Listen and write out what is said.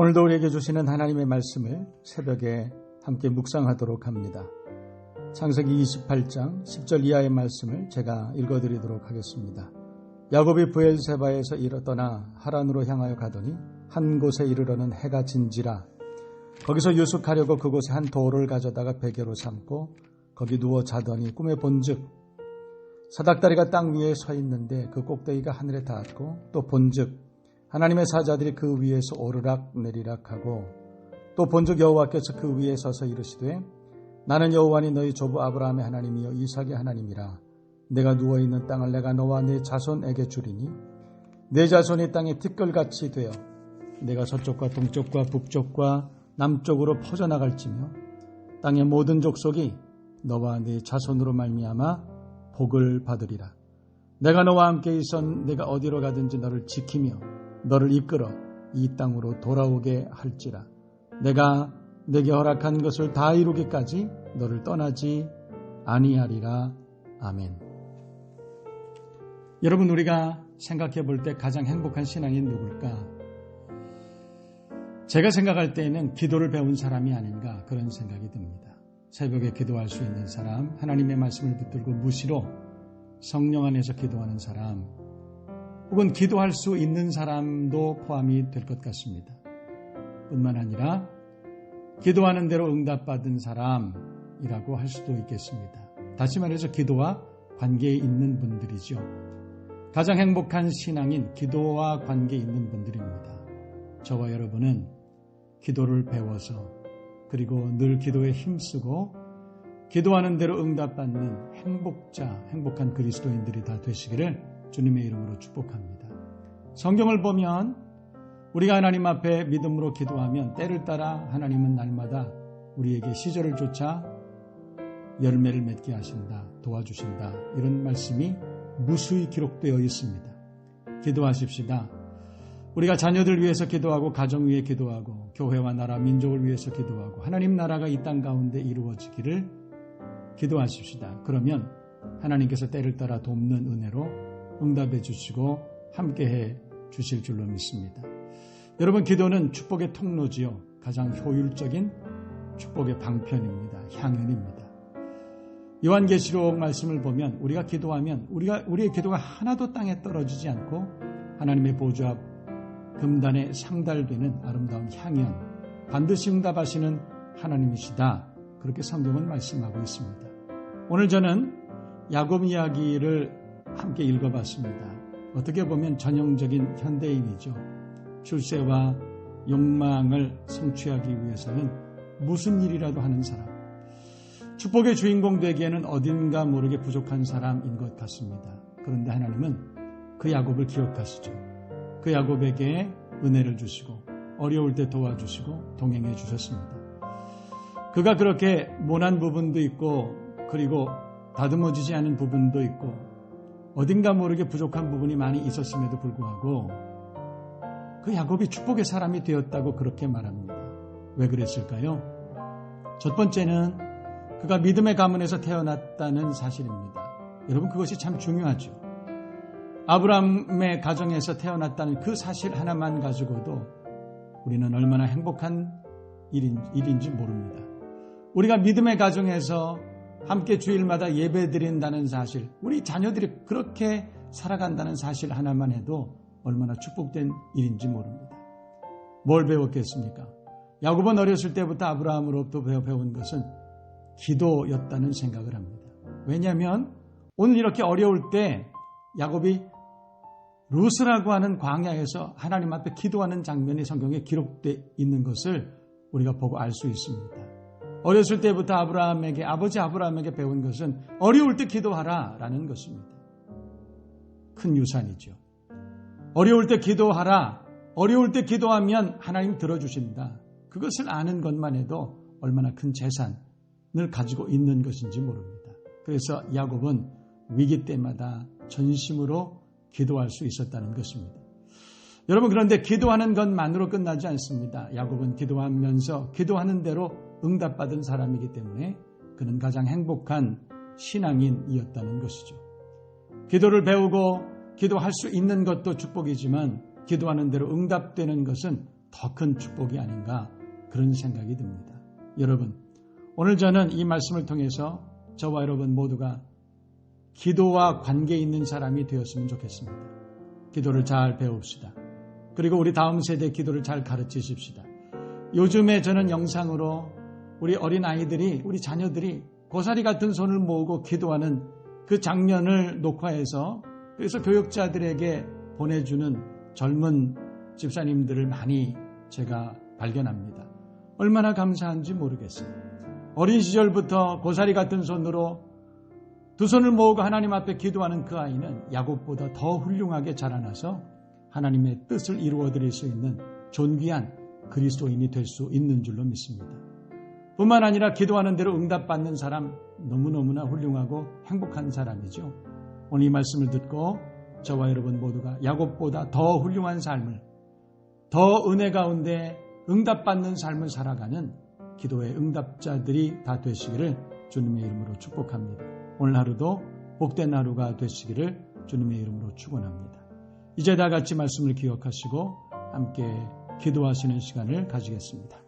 오늘도 우리에게 주시는 하나님의 말씀을 새벽에 함께 묵상하도록 합니다. 창세기 28장 10절 이하의 말씀을 제가 읽어드리도록 하겠습니다. 야곱이 부엘세바에서 일어 떠나 하란으로 향하여 가더니 한 곳에 이르러는 해가 진지라 거기서 유숙하려고 그곳에 한 돌을 가져다가 베개로 삼고 거기 누워 자더니 꿈에 본즉 사닥다리가 땅 위에 서 있는데 그 꼭대기가 하늘에 닿았고 또 본즉 하나님의 사자들이 그 위에서 오르락 내리락 하고 또 본즉 여호와께서 그 위에 서서 이르시되 나는 여호와니 너희 조부 아브라함의 하나님이여 이삭의 하나님이라. 내가 누워 있는 땅을 내가 너와 네 자손에게 주리니 내 자손이 땅에 티끌같이 되어 내가 서쪽과 동쪽과 북쪽과 남쪽으로 퍼져나갈지며 땅의 모든 족속이 너와 네 자손으로 말미암아 복을 받으리라. 내가 너와 함께 있어 내가 어디로 가든지 너를 지키며 너를 이끌어 이 땅으로 돌아오게 할지라. 내가 내게 허락한 것을 다 이루기까지 너를 떠나지 아니하리라. 아멘. 여러분 우리가 생각해 볼 때 가장 행복한 신앙인 누굴까? 제가 생각할 때에는 기도를 배운 사람이 아닌가 그런 생각이 듭니다. 새벽에 기도할 수 있는 사람, 하나님의 말씀을 붙들고 무시로 성령 안에서 기도하는 사람, 혹은 기도할 수 있는 사람도 포함이 될 것 같습니다. 뿐만 아니라 기도하는 대로 응답받은 사람이라고 할 수도 있겠습니다. 다시 말해서 기도와 관계에 있는 분들이죠. 가장 행복한 신앙인 기도와 관계 있는 분들입니다. 저와 여러분은 기도를 배워서 그리고 늘 기도에 힘쓰고 기도하는 대로 응답받는 행복자, 행복한 그리스도인들이 다 되시기를 주님의 이름으로 축복합니다. 성경을 보면 우리가 하나님 앞에 믿음으로 기도하면 때를 따라 하나님은 날마다 우리에게 시절을 쫓아 열매를 맺게 하신다, 도와주신다. 이런 말씀이 무수히 기록되어 있습니다. 기도하십시다. 우리가 자녀들 위해서 기도하고 가정 위해 기도하고 교회와 나라 민족을 위해서 기도하고 하나님 나라가 이 땅 가운데 이루어지기를 기도하십시다. 그러면 하나님께서 때를 따라 돕는 은혜로 응답해 주시고 함께해 주실 줄로 믿습니다. 여러분 기도는 축복의 통로지요. 가장 효율적인 축복의 방편입니다. 향연입니다. 요한계시록 말씀을 보면 우리가 기도하면 우리가 우리의 기도가 하나도 땅에 떨어지지 않고 하나님의 보좌 앞 금단에 상달되는 아름다운 향연 반드시 응답하시는 하나님이시다. 그렇게 성경은 말씀하고 있습니다. 오늘 저는 야곱 이야기를 함께 읽어봤습니다. 어떻게 보면 전형적인 현대인이죠. 출세와 욕망을 성취하기 위해서는 무슨 일이라도 하는 사람. 축복의 주인공 되기에는 어딘가 모르게 부족한 사람인 것 같습니다. 그런데 하나님은 그 야곱을 기억하시죠. 그 야곱에게 은혜를 주시고 어려울 때 도와주시고 동행해 주셨습니다. 그가 그렇게 모난 부분도 있고 그리고 다듬어지지 않은 부분도 있고 어딘가 모르게 부족한 부분이 많이 있었음에도 불구하고 그 야곱이 축복의 사람이 되었다고 그렇게 말합니다. 왜 그랬을까요? 첫 번째는 그가 믿음의 가문에서 태어났다는 사실입니다. 여러분 그것이 참 중요하죠. 아브라함의 가정에서 태어났다는 그 사실 하나만 가지고도 우리는 얼마나 행복한 일인, 일인지 모릅니다. 우리가 믿음의 가정에서 함께 주일마다 예배 드린다는 사실, 우리 자녀들이 그렇게 살아간다는 사실 하나만 해도 얼마나 축복된 일인지 모릅니다. 뭘 배웠겠습니까? 야곱은 어렸을 때부터 아브라함으로부터 배운 것은 기도였다는 생각을 합니다. 왜냐하면 오늘 이렇게 어려울 때 야곱이 루스라고 하는 광야에서 하나님 앞에 기도하는 장면이 성경에 기록되어 있는 것을 우리가 보고 알 수 있습니다. 어렸을 때부터 아브라함에게 아버지 아브라함에게 배운 것은 어려울 때 기도하라라는 것입니다. 큰 유산이죠. 어려울 때 기도하라. 어려울 때 기도하면 하나님 들어주신다. 그것을 아는 것만 해도 얼마나 큰 재산을 가지고 있는 것인지 모릅니다. 그래서 야곱은 위기 때마다 전심으로 기도할 수 있었다는 것입니다. 여러분 그런데 기도하는 것만으로 끝나지 않습니다. 야곱은 기도하면서 기도하는 대로 응답받은 사람이기 때문에 그는 가장 행복한 신앙인이었다는 것이죠. 기도를 배우고 기도할 수 있는 것도 축복이지만 기도하는 대로 응답되는 것은 더 큰 축복이 아닌가 그런 생각이 듭니다. 여러분, 오늘 저는 이 말씀을 통해서 저와 여러분 모두가 기도와 관계 있는 사람이 되었으면 좋겠습니다. 기도를 잘 배웁시다. 그리고 우리 다음 세대 기도를 잘 가르치십시다. 요즘에 저는 영상으로 우리 어린 아이들이, 우리 자녀들이 고사리 같은 손을 모으고 기도하는 그 장면을 녹화해서 그래서 교육자들에게 보내주는 젊은 집사님들을 많이 제가 발견합니다. 얼마나 감사한지 모르겠어요. 어린 시절부터 고사리 같은 손으로 두 손을 모으고 하나님 앞에 기도하는 그 아이는 야곱보다 더 훌륭하게 자라나서 하나님의 뜻을 이루어 드릴 수 있는 존귀한 그리스도인이 될 수 있는 줄로 믿습니다. 뿐만 아니라 기도하는 대로 응답받는 사람 너무너무나 훌륭하고 행복한 사람이죠. 오늘 이 말씀을 듣고 저와 여러분 모두가 야곱보다 더 훌륭한 삶을 더 은혜 가운데 응답받는 삶을 살아가는 기도의 응답자들이 다 되시기를 주님의 이름으로 축복합니다. 오늘 하루도 복된 하루가 되시기를 주님의 이름으로 축원합니다. 이제 다 같이 말씀을 기억하시고 함께 기도하시는 시간을 가지겠습니다.